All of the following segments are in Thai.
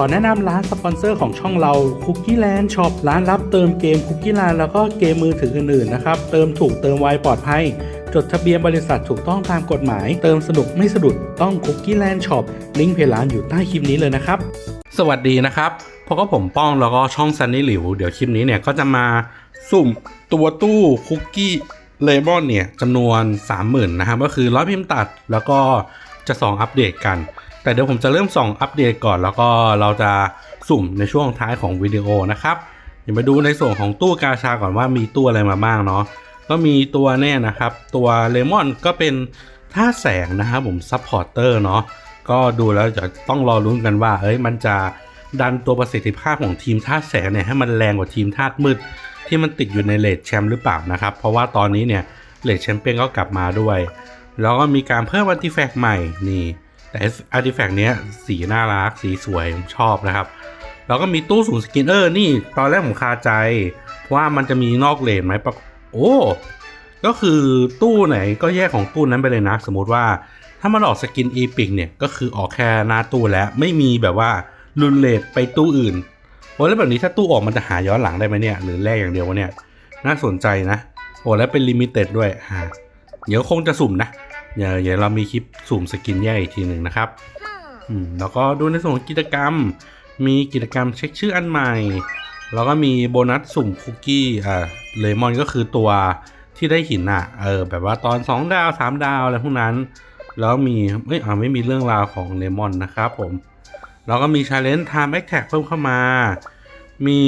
ขอแนะนำร้านสปอนเซอร์ของช่องเรา Cookie Land Shop ร้านรับเติมเกม Cookie Land แล้วก็เกมมือถืออื่นๆนะครับ เติมถูกเติมไวปลอดภัย จดทะเบียนบริษัทถูกต้องตามกฎหมาย เติมสนุกไม่สะดุดต้อง Cookie Land Shop ลิงก์เพจร้านอยู่ใต้คลิปนี้เลยนะครับ สวัสดีนะครับพบกับผมป้องแล้วก็ช่องซันนี่หลิว เดี๋ยวคลิปนี้เนี่ยก็จะมาสุ่มตัวตู้คุกกี้เลมอนเนี่ยจำนวน 30,000นะครับก็คือร้อยพิมพ์ตัดแล้วก็จะ 2 อัปเดตกัน แต่เดี๋ยวผมจะเริ่ม2อัปเดตก่อนแล้วก็เราจะสุ่มในช่วงท้ายของวิดีโอนะครับเดี๋ยวมาดูในส่วนของตู้กาชาก่อนว่ามีตู้อะไรมาบ้างเนาะก็มีตัวแน่นะครับ ตัวเลมอนก็เป็นท่าแสงนะครับผมซัพพอร์เตอร์เนาะก็ดูแล้วจะต้องรอรุ้นกันว่า เอ้ยมันจะดันตัวประสิทธิภาพของทีมธาแสงเนี่ยให้มันแรงกว่าทีมธามืด ที่มันติดอยู่ในเลดแชมป์หรือเปล่านะครับ เพราะว่าตอนนี้เนี่ยเลดแชมเปี้ยนก็กลับมาด้วย แล้วก็มีการเพิ่มอาร์ติแฟกใหม่นี่ แต่อาร์ติแฟกต์เนี้ยสีน่ารัก สีสวยผมชอบนะครับ แล้วก็มีตู้สูงสกินเออร์นี่ ตอนแรกผมคาใจว่ามันจะมีนอกเลนไหมปะโอ้ ก็คือตู้ไหนก็แยกของตู้นั้นไปเลยนะ สมมติว่าถ้ามันออกสกินอีพิกเนี่ยก็คือออกแค่หน้าตู้แล้ว ไม่มีแบบว่ารุนเลทไปตู้อื่นโอ้แล้วแบบนี้ถ้าตู้ออกมันจะหาย้อนหลังได้ไหมเนี่ยหรือแลกอย่างเดียววะเนี่ยน่าสนใจนะ โอ้แล้วเป็นลิมิเต็ดด้วยฮะเดี๋ยวคงจะสุ่มนะ เดี๋ยวเดี๋ยวเรามีคลิปสุ่มสกินแยกอีกทีหนึ่งนะครับอืมแล้วก็ดูในส่วนของกิจกรรม มีกิจกรรมเช็คชื่ออันใหม่ แล้วก็มีโบนัสสุ่มคุกกี้อ่าเลมอนก็คือตัวที่ได้หินอะเออแบบว่าตอน 2 ดาว 3 ดาวอะไรพวกนั้น แล้วมีไม่อ่าไม่มีเรื่องราวของเลมอนนะครับผมแล้วก็มีชาเลนจ์ไทม์แอคแท็กเพิ่มเข้ามา มี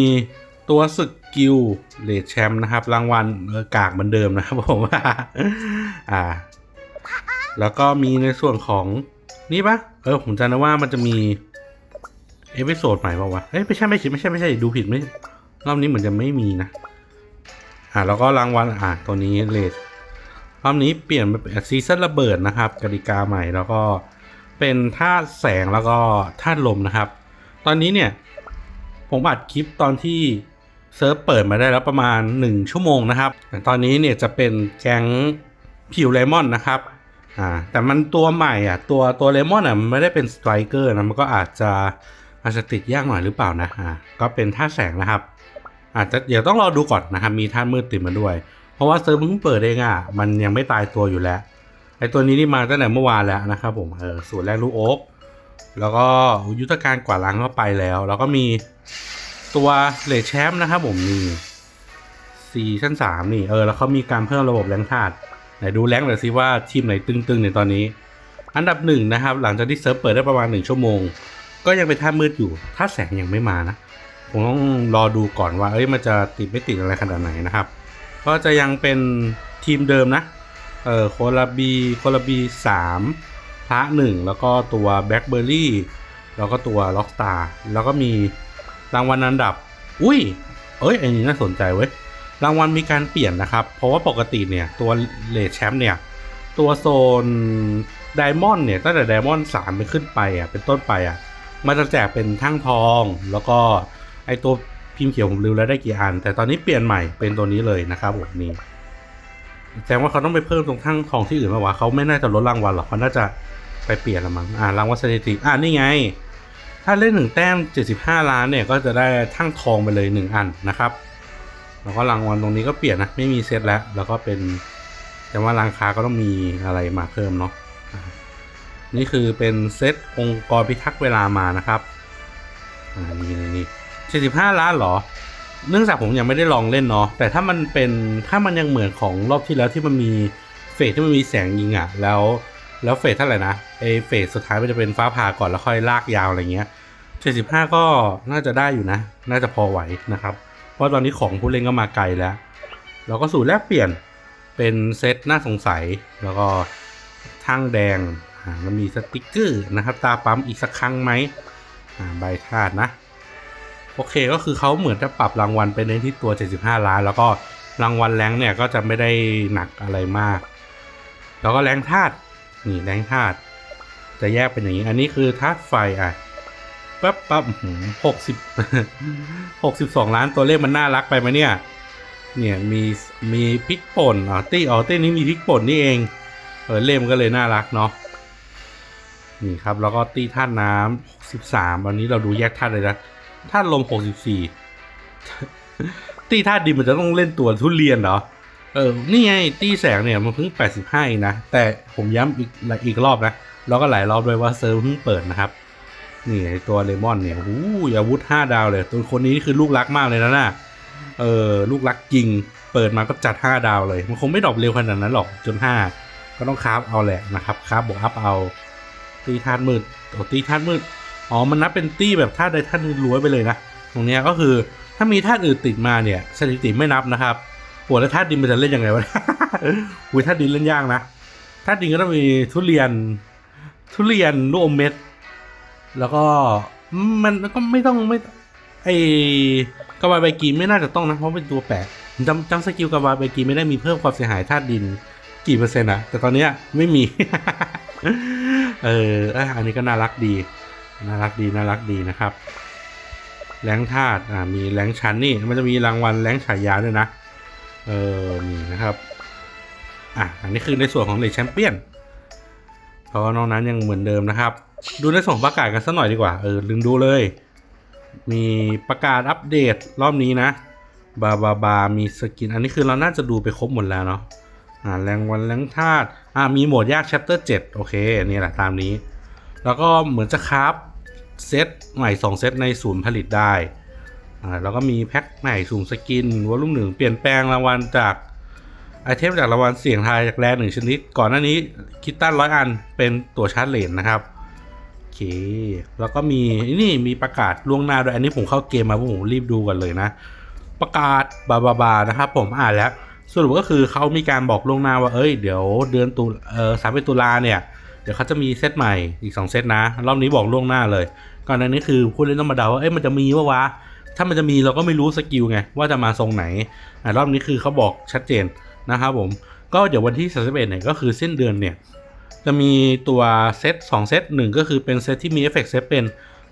ตัวศึกกิลเลดแชมป์นะครับ รางวัลเออกากเหมือนเดิมนะครับผมอ่า แล้วก็มีในส่วนของนี่ปะเออผมจำได้ว่ามันจะมีเอพิโซดใหม่ป่าวะเอ้ยไม่ใช่ไม่ใช่ไม่ใช่ไม่ใช่ดูผิดไม่รอบนี้เหมือนจะไม่มีนะ อ่าแล้วก็รางวัลอ่าตัวนี้เลดรอบนี้เปลี่ยนเป็นซีซันระเบิดนะครับกติกาใหม่แล้วก็เป็นธาตุแสงแล้วก็ธาตุลมนะครับ ตอนนี้เนี่ยผมอัดคลิปตอนที่เซิร์ฟเปิดมาได้แล้วประมาณ 1 ชั่วโมงนะครับแต่ตอนนี้เนี่ยจะเป็นแก๊งผิวเลมอนนะครับ อ่า แต่มันตัวใหม่อะ ตัวตัวเลมอนอะมันไม่ได้เป็นสไตรเกอร์นะ มันก็อาจจะอาจจะติดยากหน่อยหรือเปล่านะอ่าก็เป็นท่าแสงนะครับ อาจจะเดี๋ยวต้องรอดูก่อนนะครับ มีท่ามืดติดมาด้วย เพราะว่าเซิร์ฟเพิ่งเปิดเองอะ มันยังไม่ตายตัวอยู่แล้วไอตัวนี้นี่มาตั้งแต่เมื่อวานแล้วนะครับผมเออสูตรแรกลูกโอ๊กแล้วก็ยุทธการกวาดล้างเข้าไปแล้ว แล้วก็มีตัวเลดแชมป์นะครับผมนี่ซีซั่นสามนี่เออแล้วเขามีการเพิ่มระบบแรงธาตุ ไหนดูแรงหน่อยสิว่าทีมไหนตึงๆในตอนนี้ อันดับหนึ่งนะครับ หลังจากที่เซิร์ฟเปิดได้ประมาณหนึ่งชั่วโมง ก็ยังเป็นท่ามืดอยู่ ถ้าแสงยังไม่มานะ ผมต้องรอดูก่อนว่าเอ้ยมันจะติดไม่ติดอะไรขนาดไหนนะครับ ก็จะยังเป็นทีมเดิมนะ เออโคลาบีโคลาบีสามพระหนึ่งแล้วก็ตัวแบล็คเบอร์รี่แล้วก็ตัวล็อกสตาร์แล้วก็มีรางวัลอันดับ อุ้ย เอ้ยอันนี้น่าสนใจเว้ย รางวัลมีการเปลี่ยนนะครับ เพราะว่าปกติเนี่ยตัวเลดแชมป์เนี่ยตัวโซนไดมอนด์เนี่ยตั้งแต่ไดมอนด์สามไปขึ้นไปอะเป็นต้นไปอะมันจะแจกเป็นทั้งทองแล้วก็ไอตัวพิมพ์เขียวผมลืมแล้วได้กี่อัน แต่ตอนนี้เปลี่ยนใหม่เป็นตัวนี้เลยนะครับผมนี่แสดงว่าเขาต้องไปเพิ่มตรงทั้งทองที่อื่นมาวะเขาไม่น่าจะลดรางวัลหรอกเขาน่าจะไปเปลี่ยนละมั้งอ่ารางวัลสถิติอ่านี่ไง ถ้าเล่นหนึ่งแต้ม 75 ล้านเนี่ยก็จะได้ทั้งทองไปเลยหนึ่งอันนะครับ แล้วก็รางวัลตรงนี้ก็เปลี่ยนนะ ไม่มีเซตแล้ว แล้วก็เป็นแต่ว่าร้านค้าก็ต้องมีอะไรมาเพิ่มเนาะนี่คือเป็นเซตองค์กรพิทักษ์เวลามานะครับอ่านี่นี่นี่เจ็ดสิบห้าล้านเหรอ เนื่องจากผมยังไม่ได้ลองเล่นเนาะแต่ถ้ามันเป็นถ้ามันยังเหมือนของรอบที่แล้วที่มันมีเฟสที่มันมีแสงยิงอะ่ะ แล้วแล้วเฟสเท่าไหร่นะไอเฟสสุดท้ายมันจะเป็นฟ้าผ่าก่อนแล้วค่อยลากยาวอะไรเงี้ยเจ็ดสิบห้าก็น่าจะได้อยู่นะ น่าจะพอไหวนะครับ ราะตอนนี้ของผู้เล่นก็มาไกลแล้ว เราก็สู่แลกเปลี่ยนเป็นเซตน่าสงสัย แล้วก็ทั้งแดงอ่าแล้วมีสติกเกอร์นะครับ ตาปั๊มอีกสักครั้งไหมอ่าใบธาตุนะ โอเคก็คือเขาเหมือนจะปรับรางวัลไปในที่ตัว 75 ล้าน แล้วก็รางวัลแรงเนี่ยก็จะไม่ได้หนักอะไรมาก แล้วก็แรงธาตุนี่แรงธาตุจะแยกเป็นอย่างนี้ อันนี้คือธาตุไฟอะ ปั๊บปั๊บหกสิบหกสิบสองล้านตัวเลขมันน่ารักไปไหมเนี่ย เนี่ยมีมีพริกป่นอ๋อตี้อ๋อตี้นี้มีพริกป่นนี่เอง เออเล่มนก็เลยน่ารักเนาะนี่ครับ แล้วก็ตีธาตุน้ำ13วันนี้เราดูแยกธาเลยนะธาตุลม64ตีธาตุดินมันจะต้องเล่นตัวทุเรียนเหรอเออ นี่ไงตี้แสงเนี่ยมันเพิ่ง 85เองนะ แต่ผมย้ำอีกอีกรอบนะ แล้วก็หลายรอบด้วยว่าเซิร์ฟเพิ่งเปิดนะครับ นี่ตัวเลมอนเนี่ยโอ้โหอาวุธ5ดาวเลย ตัวคนนี้คือลูกรักมากเลยนะน่ะเออลูกรักจริง เปิดมาก็จัด5ดาวเลย มันคงไม่ดรอปเร็วขนาดนั้นหรอกจน5ก็ต้องคราฟเอาแหละนะครับคราฟบวกอัพเอา ตีธาตุมืดโอ้ตีธาตุมืดอ๋อมันนับเป็นตีแบบธาตุใดธาตุหนึ่งล้วนไปเลยนะตรงเนี้ยก็คือถ้ามีธาตุอื่นติดมาเนี่ยสถิติไม่นับนะครับโหแล้วธาตุดินมันจะเล่นยังไงวะอุ้ยธาตุดินเล่นยากนะธาตุดินก็ต้องมีทุเรียน ทุเรียนลูกอมเม็ด แล้วก็มันก็ไม่ต้องไม่ไอกระบาใบกีไม่น่าจะต้องนะ เพราะเป็นตัวแปลกจำจำสกิลกระบาใบกีไม่ได้มีเพิ่มความเสียหายธาตุดินกี่เปอร์เซ็นต์อะแต่ตอนเนี้ยไม่มี เอออันนี้ก็น่ารักดี น่ารักดีน่ารักดีนะครับแรงธาตุอ่ามีแรงชั้นนี่มันจะมีรางวัลแรงฉายาด้วยนะ เออนี่นะครับอะอันนี้คือในส่วนของเลดแชมเปี้ยนเพราะว่านอกนั้นยังเหมือนเดิมนะครับ ดูในส่งประกาศกันสักหน่อยดีกว่า เออลืมดูเลย มีประกาศอัปเดตรอบนี้นะ บาบาบา มีสกิน อันนี้คือเราน่าจะดูไปครบหมดแล้วเนาะ อ่า แรงวันแรงธาตุ อ่า มีโหมดยาก chapter 7โอเค นี่แหละตามนี้ แล้วก็เหมือนจะคราฟเซตใหม่2เซตในศูนย์ผลิตได้ อ่า แล้วก็มีแพ็คใหม่สุ่มสกินวอลุ่มหนึ่งเปลี่ยนแปลงรางวัลจากไอเทมจากรางวัลเสียงทายจากแรหนึ่งชนิด ก่อนหน้านี้คิตตันร้อยอันเป็นตัวชาร์จเลนนะครับ แล้วก็มีนี่มีประกาศล่วงหน้าด้วย อันนี้ผมเข้าเกมมาผมรีบดูกันเลยนะ ประกาศบาบาบานะครับผมอ่านแล้วสรุปก็คือเขามีการบอกล่วงหน้าว่าเอ้ยเดี๋ยวเดือนตุเออสามตุลาเนี่ยเดี๋ยวเขาจะมีเซตใหม่อีก 2 เซตนะ รอบนี้บอกล่วงหน้าเลย ก่อนหน้านี้คือผู้เล่นต้องมาเดาว่าเอ้ยมันจะมีวะวะถ้ามันจะมีเราก็ไม่รู้สกิลไงว่าจะมาทรงไหนอ่ารอบนี้คือเขาบอกชัดเจนนะครับผมก็เดี๋ยววันที่31เนี่ยก็คือสิ้นเดือนเนี่ย จะมีตัวเซต2เซตหนึ่งก็คือเป็นเซตที่มีเอฟเฟกต์เซตเป็น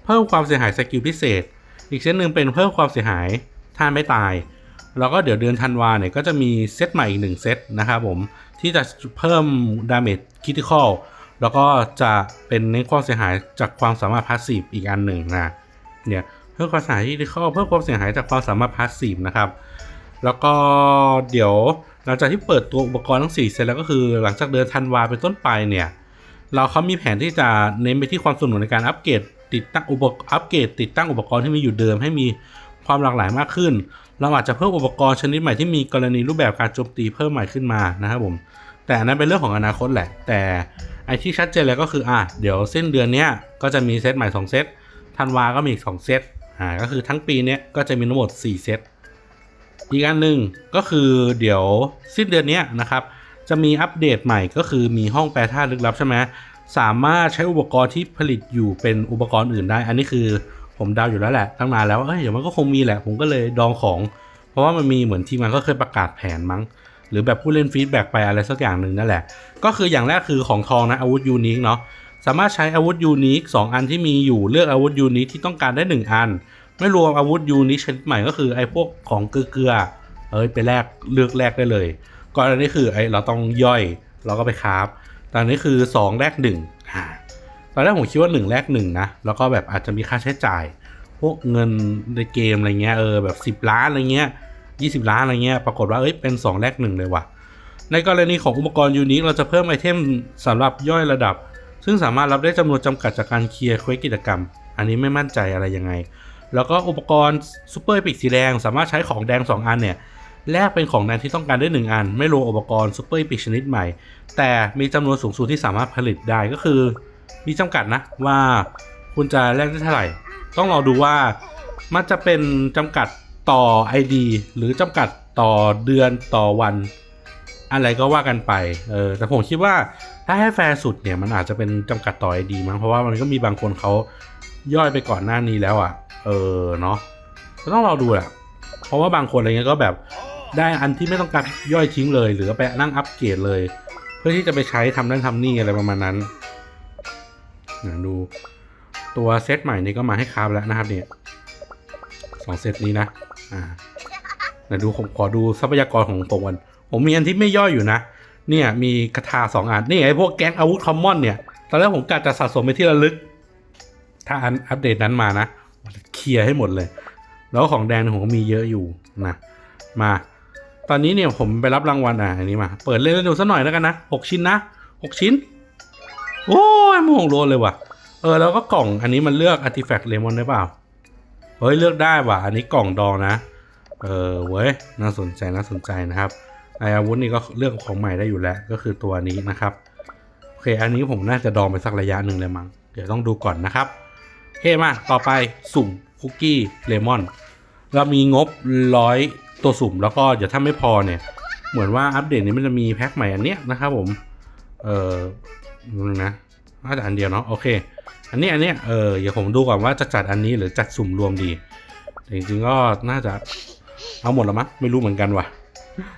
เพิ่มความเสียหายสกิลพิเศษ อีกเซตหนึ่งเป็นเพิ่มความเสียหายท่านไม่ตาย แล้วก็เดี๋ยวเดือนธันวาเนี่ยก็จะมีเซตใหม่อีกหนึ่งเซตนะครับผม ที่จะเพิ่มดาเมจค i ติคอลแล้วก็จะเป็นเน้นความเสียหายจากความสามารถพาสซีฟอีกอันหนึ่งนะเนี่ยเพิ่มความเสียหายค i ติคอลเพิ่มความเสียหายจากความสามารถพาสซีฟนะครับ แล้วก็เดี๋ยว หลังจากที่เปิดตัวอุปกรณ์ทั้ง 4เซตแล้วก็คือ หลังจากเดือนธันวาเป็นต้นไปเนี่ย เราเขามีแผนที่จะเน้นไปที่ความสนุกในการอัปเกรดติดตั้งอุปกรณ์อัปเกรดติดตั้งอุปกรณ์ที่มีอยู่เดิมให้มีความหลากหลายมากขึ้น เราอาจจะเพิ่มอุปกรณ์ชนิดใหม่ที่มีกรณีรูปแบบการโจมตีเพิ่มใหม่ขึ้นมานะครับผม แต่อันนั้นเป็นเรื่องของอนาคตแหละ แต่ไอที่ชัดเจนเลยก็คืออะเดี๋ยวสิ้นเดือนเนี้ยก็จะมีเซตใหม่ 2 เซตธันวาก็มีอีก 2 เซตอ่าก็คือทั้งปีเนี้ยก็จะมีทั้งหมด 4 เซต อีกอันหนึ่งก็คือเดี๋ยวสิ้นเดือนนี้นะครับ จะมีอัปเดตใหม่ก็คือมีห้องแปลธาตุลึกลับใช่ไหมสามารถใช้อุปกรณ์ที่ผลิตอยู่เป็นอุปกรณ์อื่นได้ อันนี้คือผมดาวอยู่แล้วแหละตั้งนานแล้วเอ้ยเดี๋ยวมันก็คงมีแหละ ผมก็เลยดองของ เพราะว่ามันมีเหมือนทีมงานก็เคยประกาศแผนมั้ง หรือแบบผู้เล่นฟีดแบ็กไปอะไรสักอย่างหนึ่งนั่นแหละ ก็คืออย่างแรกคือของทองนะอาวุธยูนิคเนาะสามารถใช้อาวุธยูนิค2อันที่มีอยู่เลือกอาวุธยูนิคที่ต้องการได้ 1 อัน ไม่รวมอาวุธยูนิชนิดใหม่ก็คือไอ้พวกของเกลือเอ้ยไปแลกเลือกแลกได้เลย ก่อนอันนี้คือไอ้เราต้องย่อยเราก็ไปคราฟตอนนี้คือ 2 แลก1อ่าตอนแรกผมคิดว่า 1 แลก1นะ แล้วก็แบบอาจจะมีค่าใช้จ่าย พวกเงินในเกมอะไรเงี้ยเออแบบ 10 ล้านอะไรเงี้ย20 ล้านอะไรเงี้ยปรากฏว่าเอ้ยเป็น 2 แลก1เลยว่ะ ในกรณีของอุปกรณ์ยูนิคเราจะเพิ่มไอเทมสำหรับย่อยระดับ ซึ่งสามารถรับได้จำนวนจำกัดจากการเคลียร์เควสกิจกรรม อันนี้ไม่มั่นใจอะไรยังไง แล้วก็อุปกรณ์ซูเปอร์ปิกสีแดง สามารถใช้ของแดง 2 อันเนี่ยแลกเป็นของแดงที่ต้องการได้ 1 อัน ไม่รวมอุปกรณ์ซูเปอร์ปิกชนิดใหม่ แต่มีจำนวนสูงสุดที่สามารถผลิตได้ก็คือ มีจำกัดนะว่าคุณจะแลกได้เท่าไหร่ ต้องรอดูว่ามันจะเป็นจำกัดต่อ ID หรือจำกัดต่อเดือนต่อวัน อะไรก็ว่ากันไปเออแต่ผมคิดว่าถ้าให้แฟร์สุดเนี่ยมันอาจจะเป็นจำกัดต่อ ID มั้งเพราะว่ามันก็มีบางคนเขาย่อยไปก่อนหน้านี้แล้วอะ่ะ เออเนาะก็ต้องรอดูแหละเพราะว่าบางคนอะไรเงี้ยก็แบบได้อันที่ไม่ต้องการย่อยทิ้งเลย หรือไปนั่งอัปเกรดเลย เพื่อที่จะไปใช้ทำนั่นทำนี่อะไรประมาณนั้นนะดูตัวเซตใหม่นี้ก็มาให้คราฟแล้วนะครับเนี่ยสองเซตนี้นะ อ่าเดี๋ยวดูผมขอดูทรัพยากรของผมกันผมมีอันที่ไม่ย่อยอยู่นะ เนี่ยมีคาถาสองอัน นี่ไอพวกแก๊งอาวุธคอมมอนเนี่ย ตอนแรกผมกะจะสะสมไปที่ระลึก ถ้าอันอัปเดตนั้นมานะ เคลียร์ให้หมดเลย แล้วของแดงเนี่ยผมก็มีเยอะอยู่นะมา ตอนนี้เนี่ยผมไปรับรางวัลอะอันนี้มา เปิดเล่นๆดูสักหน่อยแล้วกันนะหกชิ้นนะหกชิ้น โอ้ยโมงโลเลยว่ะ เออแล้วก็กล่องอันนี้มันเลือก artifact lemon ได้เปล่าเฮ้ยเลือกได้ว่ะ อันนี้กล่องดองนะ เออเว้ยน่าสนใจน่าสนใจนะครับไออาวุธนี่ก็เลือกของใหม่ได้อยู่แล้วก็คือตัวนี้นะครับโอเคอันนี้ผมน่าจะดองไปสักระยะหนึ่งเลยมั้งเดี๋ยวต้องดูก่อนนะครับ เคมาก ต่อไปสุ่มคุกกี้เลมอน เรามีงบร้อยตัวสุ่มแล้วก็เดี๋ยวถ้าไม่พอเนี่ย เหมือนว่าอัปเดตนี้มันจะมีแพ็คใหม่อันเนี้ยนะครับผม เออนึงนะน่าจะอันเดียวเนาะโอเค อันนี้อันเนี้ยเออเดี๋ยวผมดูก่อนว่าจะจัดอันนี้หรือจัดสุ่มรวมดีแต่จริงๆก็น่าจะเอาหมดแล้วมั้งไม่รู้เหมือนกันว่ะ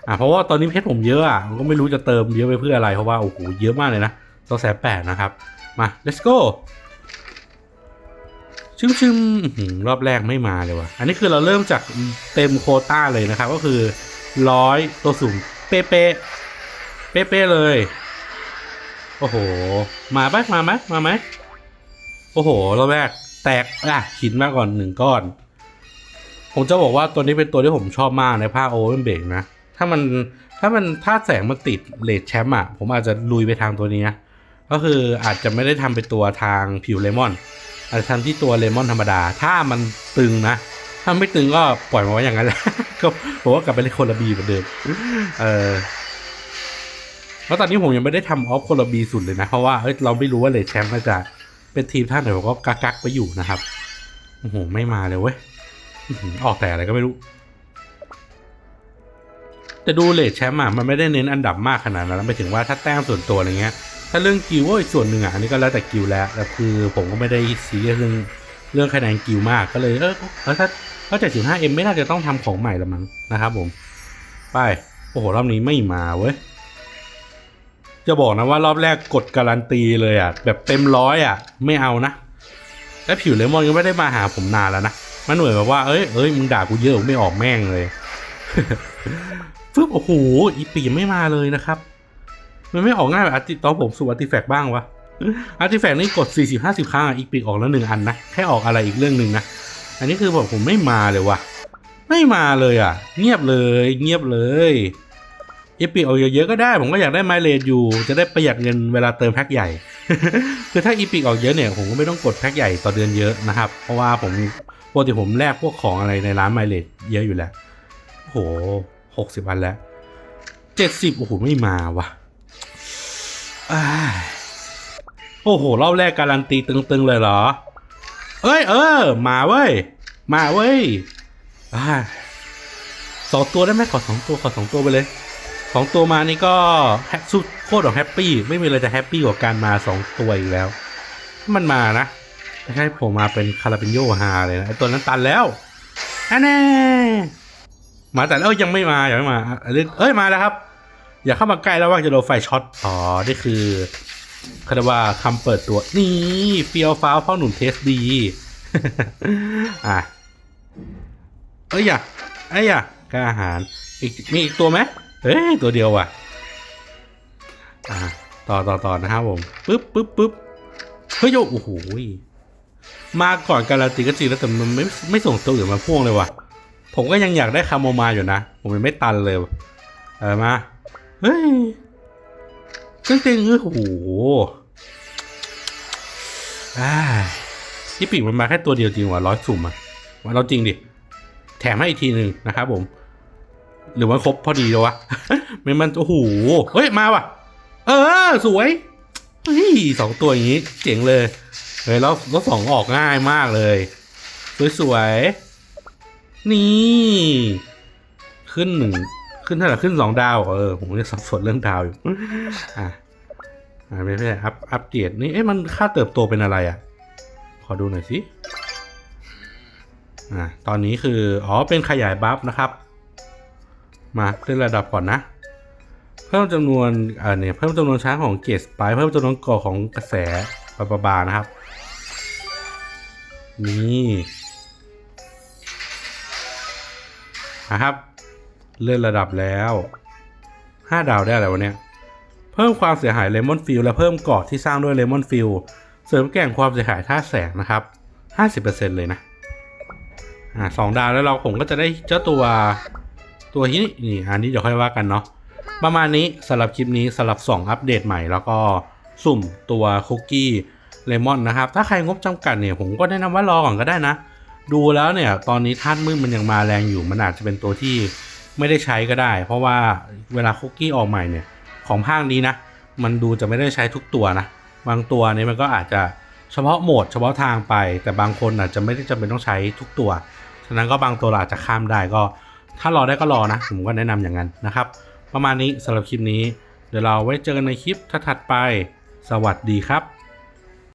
อะเพราะว่าตอนนี้เพชรผมเยอะอะก็ไม่รู้จะเติมเยอะไปเพื่ออะไรเพราะว่าโอ้โหเยอะมากเลยนะสองแสนแปดนะครับมา let's go ชึมชึมรอบแรกไม่มาเลยว่ะ อันนี้คือเราเริ่มจากเต็มโคต้าเลยนะครับ ก็คือร้อยตัวสุ่มเป๊ะเป๊ะเป๊ะเป๊ะๆเลย โอ้โห มาปะมาไหมมาไหมโอ้โหรอบแรก แตกอะหินมาก่อนหนึ่งก้อน ผมจะบอกว่าตัวนี้เป็นตัวที่ผมชอบมากในภาคโอเวอร์เบรกนะ ถ้ามันถ้ามันถ้าแสงมันติดเลดแชมป์อะ ผมอาจจะลุยไปทางตัวนี้นะก็คืออาจจะไม่ได้ทำเป็นตัวทางผิวเลมอน อาจจะทำที่ตัวเลมอนธรรมดา ถ้ามันตึงนะ ถ้าไม่ตึงก็ปล่อยมาไว้อย่างนั้นแหละก็ผมว่ากลับไปเล่นโคลบีเหมือนเดิมเออแล้วตอนนี้ผมยังไม่ได้ทำออฟโคลบีสุดเลยนะ เพราะว่าเอ้ยเราไม่รู้ว่าเลดแชมป์มันจะเป็นทีมท่านไหนผมก็กักกักๆไปอยู่นะครับโอ้โหไม่มาเลยเว้ยออกแต่อะไรก็ไม่รู้ แต่ดูเลดแชมป์อะมันไม่ได้เน้นอันดับมากขนาดนั้นไปถึงว่าถ้าแต้มส่วนตัวอะไรเงี้ย ถ้าเรื่องกิลด์ก็อีกส่วนหนึ่งอะอันนี้ก็แล้วแต่กิลแล้วแต่คือผมก็ไม่ได้ซีเรียสเรื่องเรื่องคะแนนกิลมากก็เลยเออเออถ้าถ้าเจ็ดสิบห้าเอ็มไม่น่าจะต้องทำของใหม่ละมั้งนะครับผม ไป โอ้โห รอบนี้ไม่มาเว้ย จะบอกนะว่ารอบแรกกดการันตีเลยอะ แบบเต็มร้อยอะ ไม่เอานะ และผิวเลมอนก็ไม่ได้มาหาผมนานแล้วนะ มันเหมือนแบบว่า เอ้ยเอ้ยมึงด่ากูเยอะกูไม่ออกแม่งเลยฟึบโอ้โห อีปีไม่มาเลยนะครับ มันไม่ออกง่ายแบบอาร์ติตอนผมสู่อาร์ติแฟกบ้างวะอาร์ติแฟกนี่กด 40 50 ครั้งอะอีปีออกแล้วหนึ่งอันนะ แค่ออกอะไรอีกเรื่องหนึ่งนะ อันนี้คือแบบผมไม่มาเลยวะไม่มาเลยอะ เงียบเลย เงียบเลยอีปีออกเยอะๆก็ได้ ผมก็อยากได้ไมเลจอยู่ จะได้ประหยัดเงินเวลาเติมแพ็คใหญ่ คือถ้าอีพิกออกเยอะเนี่ย ผมก็ไม่ต้องกดแพ็คใหญ่ต่อเดือนเยอะนะครับ เพราะว่าผมปกติผมแลกพวกของอะไรในร้านไมเลจเยอะอยู่แล้วโอ้โหหกสิบวันแล้วเจ็ดสิบโอ้โหไม่มาวะอ้าย โอ้โห รอบแรกการันตีตึงๆเลยเหรอ เอ้ย เออ มาเว้ย มาเว้ยสองตัวได้ไหมขอสองตัวขอสองตัวไปเลยสองตัวมานี่ก็แฮปสุดโคตรของแฮปปี้ไม่มีอะไรจะแฮปปี้กว่าการมาสองตัวอีกแล้ว มันมานะไม่ใช่ผมมาเป็นคาราเปนโยฮาเลยนะไอตัวนั้นตันแล้วอันแน่มาแต่แล้วยังไม่มายังไม่มาเอ้ยมาแล้วครับ อย่าเข้ามาใกล้แล้วว่าจะโดนไฟช็อต อ๋อ นี่คือคาว่าคำเปิดตัว นี่เฟียวฟ้าวพ่อหนุ่มเทสดี อะ เอ้ยอย่าไอ้ยอย่ากล้าอาหารอีกมีอีกตัวไหมเอ้ย ตัวเดียวว่ะ อะ ต่อต่อต่อนะครับผม ปึ๊บปึ๊บปึ๊บเฮ้ยโยโอ้โหมาก่อนการันตีก็จริงแล้วแต่มันไม่ไม่ส่งตัวอื่นมาพ่วงเลยว่ะ ผมก็ยังอยากได้คาโมมาอยู่นะ ผมยังไม่ตันเลย เออมา เฮ้ยจริงๆเออโอ้โหอ่าที่ปีกมันมาแค่ตัวเดียวจริงว่ะร้อยสุ่มอะมาเราจริงดิ แถมให้อีกทีหนึ่งนะครับผม หรือว่าครบพอดีเลยวะไม่มันโอ้โหเฮ้ย มาว่ะ เออ สวยเฮ้ยสองตัวอย่างนี้ เจ๋งเลยเฮ้ยแล้วแล้วสองออกง่ายมากเลย สวยๆนี่ ขึ้นหนึ่ง ขึ้นเท่าไหร่ขึ้นสองดาวเออผมจะสับสนเรื่องดาวอยู่อะอ่าไม่ใช่อัพอัปเกรดนี่เอ๊ะมันค่าเติบโตเป็นอะไรอะ ขอดูหน่อยสิอ่าตอนนี้คือ อ๋อ เป็นขยายบัฟนะครับ มาเล่นระดับก่อนนะ เพิ่มจำนวนอ่าเนี่ยเพิ่มจำนวนช้างของเกสไปเพิ่มจำนวนก่อของกระแสบาบาบานะครับ นี่นะครับ เลื่อนระดับแล้วห้าดาวได้อะไรวะเนี่ย เพิ่มความเสียหายเลมอนฟิลและเพิ่มเกาะที่สร้างด้วยเลมอนฟิลเสริมแก่งความเสียหายท่าแสงนะครับ 50%เลยนะอ่าสองดาวแล้วเราผมก็จะได้เจ้าตัวตัวที่นี่นี่อันนี้เดี๋ยวค่อยว่ากันเนาะประมาณนี้สำหรับคลิปนี้สำหรับ 2 อัปเดตใหม่แล้วก็สุ่มตัวคุกกี้เลมอนนะครับ ถ้าใครงบจำกัดเนี่ยผมก็แนะนำว่ารอก่อนก็ได้นะ ดูแล้วเนี่ย ตอนนี้ธาตุมืดมันยังมาแรงอยู่มันอาจจะเป็นตัวที่ ไม่ได้ใช้ก็ได้ เพราะว่าเวลาคุกกี้ออกใหม่เนี่ยของภาคนี้นะ มันดูจะไม่ได้ใช้ทุกตัวนะ บางตัวเนี่ยมันก็อาจจะเฉพาะโหมดเฉพาะทางไป แต่บางคนอาจจะไม่ได้จำเป็นต้องใช้ทุกตัว ฉะนั้นก็บางตัวอาจจะข้ามได้ก็ ถ้ารอได้ก็รอนะ ผมก็แนะนำอย่างนั้นนะครับ ประมาณนี้สำหรับคลิปนี้ เดี๋ยวเราไว้เจอกันในคลิปถัดไป สวัสดีครับ